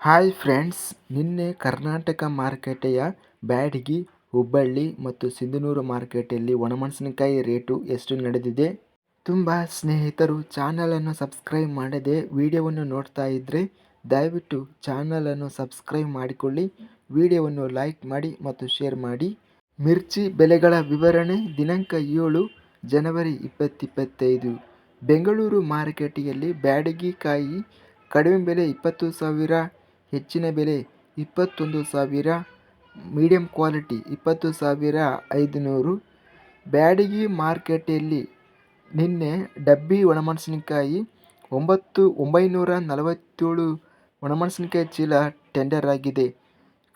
Hi friends ನಿನ್ನೆ ಕರ್ನಾಟಕ ಮಾರುಕಟ್ಟೆಯ ಬ್ಯಾಡಗಿ, ಹುಬ್ಬಳ್ಳಿ ಮತ್ತು ಸಿಂಧನೂರು ಮಾರುಕಟ್ಟೆಯಲ್ಲಿ ಒಣಮೆಣಸಿನಕಾಯಿ ರೇಟು ಎಷ್ಟು ನಡೆದಿದೆ? ತುಂಬ ಸ್ನೇಹಿತರು ಚಾನಲನ್ನು ಸಬ್ಸ್ಕ್ರೈಬ್ ಮಾಡದೆ ವಿಡಿಯೋವನ್ನು ನೋಡ್ತಾ ಇದ್ದರೆ ದಯವಿಟ್ಟು ಚಾನಲನ್ನು ಸಬ್ಸ್ಕ್ರೈಬ್ ಮಾಡಿಕೊಳ್ಳಿ, ವಿಡಿಯೋವನ್ನು ಲೈಕ್ ಮಾಡಿ ಮತ್ತು ಶೇರ್ ಮಾಡಿ. ಮಿರ್ಚಿ ಬೆಲೆಗಳ ವಿವರಣೆ ದಿನಾಂಕ ಏಳು, ಜನವರಿ ಇಪ್ಪತ್ತಿಪ್ಪತ್ತೈದು. ಬೆಂಗಳೂರು ಮಾರುಕಟ್ಟೆಯಲ್ಲಿ ಬ್ಯಾಡಗಿ ಕಾಯಿ ಕಡಿಮೆ ಬೆಲೆ ಇಪ್ಪತ್ತು ಸಾವಿರ ಹೆಚ್ಚಿನ ಬೆಲೆ ಇಪ್ಪತ್ತೊಂದು ಸಾವಿರ ಮೀಡಿಯಂ ಕ್ವಾಲಿಟಿ ಇಪ್ಪತ್ತು ಸಾವಿರ ಐದುನೂರು. ಬ್ಯಾಡಗಿ ಮಾರ್ಕೆಟಲ್ಲಿ ನಿನ್ನೆ ಡಬ್ಬಿ ಒಣಮೆಣಸಿನಕಾಯಿ ಒಂಬತ್ತು, ಒಂಬೈನೂರ ನಲವತ್ತೇಳು ಒಣಮೆಣಸಿನಕಾಯಿ ಚೀಲ ಟೆಂಡರ್ ಆಗಿದೆ.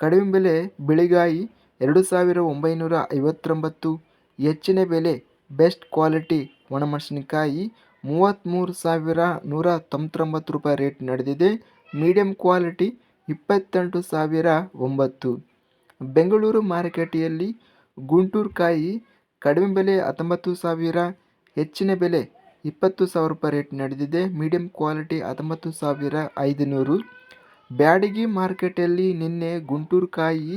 ಕಡಿಮೆ ಬೆಲೆ ಬಿಳಿಗಾಯಿ ಎರಡು ಸಾವಿರ ಒಂಬೈನೂರ ಐವತ್ತೊಂಬತ್ತು. ಹೆಚ್ಚಿನ ಬೆಲೆ ಬೆಸ್ಟ್ ಕ್ವಾಲಿಟಿ ಒಣಮೆಣಸಿನಕಾಯಿ ಮೂವತ್ತ್ಮೂರು ಸಾವಿರ ನೂರ ತೊಂಬತ್ತೊಂಬತ್ತು ರೂಪಾಯಿ ರೇಟ್ ನಡೆದಿದೆ. ಮೀಡಿಯಂ ಕ್ವಾಲಿಟಿ ಇಪ್ಪತ್ತೆಂಟು ಸಾವಿರ ಒಂಬತ್ತು. ಬೆಂಗಳೂರು ಮಾರುಕಟ್ಟೆಯಲ್ಲಿ ಗುಂಟೂರು ಕಾಯಿ ಕಡಿಮೆ ಬೆಲೆ ಹತ್ತೊಂಬತ್ತು ಸಾವಿರ, ಹೆಚ್ಚಿನ ಬೆಲೆ ಇಪ್ಪತ್ತು ಸಾವಿರ ರೂಪಾಯಿ ರೇಟ್ ನಡೆದಿದೆ. ಮೀಡಿಯಂ ಕ್ವಾಲಿಟಿ ಹತ್ತೊಂಬತ್ತು ಸಾವಿರ ಐದುನೂರು. ಬ್ಯಾಡಗಿ ಮಾರ್ಕೆಟಲ್ಲಿ ನಿನ್ನೆ ಗುಂಟೂರು ಕಾಯಿ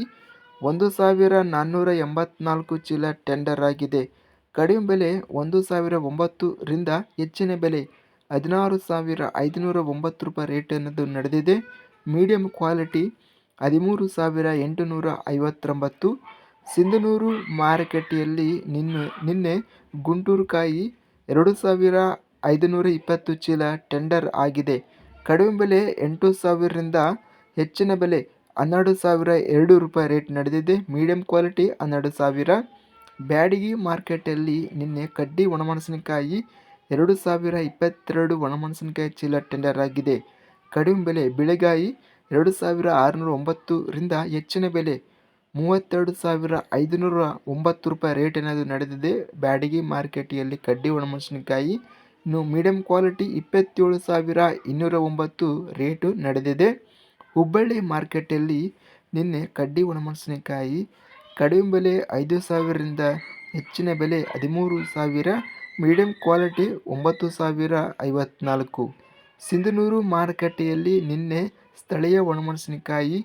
ಒಂದು ಸಾವಿರ ನಾನ್ನೂರ ಎಂಬತ್ನಾಲ್ಕು ಚೀಲ ಟೆಂಡರ್ ಆಗಿದೆ. ಕಡಿಮೆ ಬೆಲೆ ಒಂದು ಸಾವಿರ ಒಂಬತ್ತರಿಂದ ಹೆಚ್ಚಿನ ಬೆಲೆ ಹದಿನಾರು ಸಾವಿರ ಐದುನೂರ ಒಂಬತ್ತು ರೂಪಾಯಿ ರೇಟ್ ಅನ್ನೋದು ನಡೆದಿದೆ. ಮೀಡಿಯಂ ಕ್ವಾಲಿಟಿ ಹದಿಮೂರು ಸಾವಿರ ಎಂಟುನೂರ ಐವತ್ತೊಂಬತ್ತು. ಸಿಂಧನೂರು ಮಾರುಕಟ್ಟೆಯಲ್ಲಿ ನಿನ್ನೆ ನಿನ್ನೆ ಗುಂಟೂರು ಕಾಯಿ ಎರಡು ಸಾವಿರ ಐದುನೂರ ಇಪ್ಪತ್ತು ಚೀಲ ಟೆಂಡರ್ ಆಗಿದೆ. ಕಡಿಮೆ ಬೆಲೆ ಎಂಟು ಸಾವಿರದಿಂದ ಹೆಚ್ಚಿನ ಬೆಲೆ ಹನ್ನೆರಡು ಸಾವಿರ ಎರಡು ರೂಪಾಯಿ ರೇಟ್ ನಡೆದಿದೆ. ಮೀಡಿಯಂ ಕ್ವಾಲಿಟಿ ಹನ್ನೆರಡು ಸಾವಿರ. ಬ್ಯಾಡಗಿ ಮಾರ್ಕೆಟಲ್ಲಿ ನಿನ್ನೆ ಕಡ್ಡಿ ಒಣಮೆಣಸಿನಕಾಯಿ ಎರಡು ಸಾವಿರ ಇಪ್ಪತ್ತೆರಡು ಒಣಮೆಣಸಿನಕಾಯಿ ಚೀಲ ಟೆಂಡರ್ ಆಗಿದೆ. ಕಡಿಮೆ ಬೆಲೆ, ಬಿಳೆಗಾಯಿ ಎರಡು ಸಾವಿರ ಆರುನೂರ ಒಂಬತ್ತರಿಂದ ಹೆಚ್ಚಿನ ಬೆಲೆ, ಮೂವತ್ತೆರಡು ಸಾವಿರ ಐದುನೂರ ಒಂಬತ್ತು ರೂಪಾಯಿ ರೇಟ್ ಏನಾದರೂ ನಡೆದಿದೆ? ಬ್ಯಾಡಗಿ ಮಾರ್ಕೆಟಿಯಲ್ಲಿ ಕಡ್ಡಿ ಒಣಮೆಣಸಿನಕಾಯಿ ಇನ್ನು ಮೀಡಿಯಂ ಕ್ವಾಲಿಟಿ ಇಪ್ಪತ್ತೇಳು ಸಾವಿರ ಇನ್ನೂರ ಒಂಬತ್ತು ರೇಟು ನಡೆದಿದೆ. ಹುಬ್ಬಳ್ಳಿ ಮಾರ್ಕೆಟಲ್ಲಿ ನಿನ್ನೆ ಕಡ್ಡಿ ಒಣಮೆಣಸಿನಕಾಯಿ ಕಡಿಮೆ ಬೆಲೆ ಐದು ಸಾವಿರದಿಂದ ಹೆಚ್ಚಿನ ಬೆಲೆ ಹದಿಮೂರು ಸಾವಿರ ಮೀಡಿಯಂ ಕ್ವಾಲಿಟಿ ಒಂಬತ್ತು ಸಾವಿರ ಐವತ್ನಾಲ್ಕು. ಸಿಂಧನೂರು ಮಾರುಕಟ್ಟೆಯಲ್ಲಿ ನಿನ್ನೆ ಸ್ಥಳೀಯ ಒಣಮೆಣಸಿನಕಾಯಿ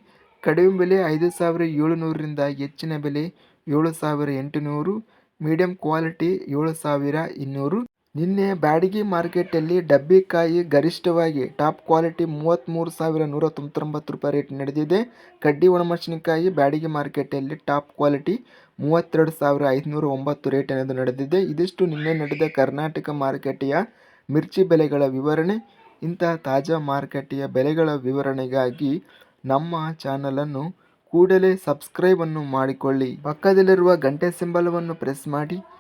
ಕಡಿಮೆ ಬೆಲೆ ಐದು ಸಾವಿರ ಏಳುನೂರರಿಂದ ಹೆಚ್ಚಿನ ಬೆಲೆ ಏಳು ಸಾವಿರ ಎಂಟುನೂರು, ಮೀಡಿಯಂ ಕ್ವಾಲಿಟಿ ಏಳು ಸಾವಿರ ಇನ್ನೂರು. ನಿನ್ನೆ ಬ್ಯಾಡಗಿ ಮಾರ್ಕೆಟಲ್ಲಿ ಡಬ್ಬಿಕಾಯಿ ಗರಿಷ್ಠವಾಗಿ ಟಾಪ್ ಕ್ವಾಲಿಟಿ ಮೂವತ್ತ್ಮೂರು ಸಾವಿರ ನೂರ ತೊಂಬತ್ತೊಂಬತ್ತು ರೂಪಾಯಿ ರೇಟ್ ನಡೆದಿದೆ. ಕಡ್ಡಿ ಒಣಮೆಣಸಿನಕಾಯಿ ಬ್ಯಾಡಗಿ ಮಾರ್ಕೆಟಲ್ಲಿ ಟಾಪ್ ಕ್ವಾಲಿಟಿ ಮೂವತ್ತೆರಡು ಸಾವಿರ ಐದುನೂರ ಒಂಬತ್ತು ರೇಟ್ ಅನ್ನೋದು ನಡೆದಿದೆ. ಇದಿಷ್ಟು ನಿನ್ನೆ ನಡೆದ ಕರ್ನಾಟಕ ಮಾರುಕಟ್ಟೆಯ ಮಿರ್ಚಿ ಬೆಲೆಗಳ ವಿವರಣೆ. ಇಂತಹ ತಾಜಾ ಮಾರುಕಟ್ಟೆಯ ಬೆಲೆಗಳ ವಿವರಣೆಗಾಗಿ ನಮ್ಮ ಚಾನಲನ್ನು ಕೂಡಲೇ ಸಬ್ಸ್ಕ್ರೈಬನ್ನು ಮಾಡಿಕೊಳ್ಳಿ. ಪಕ್ಕದಲ್ಲಿರುವ ಗಂಟೆ ಸಿಂಬಲವನ್ನು ಪ್ರೆಸ್ ಮಾಡಿ.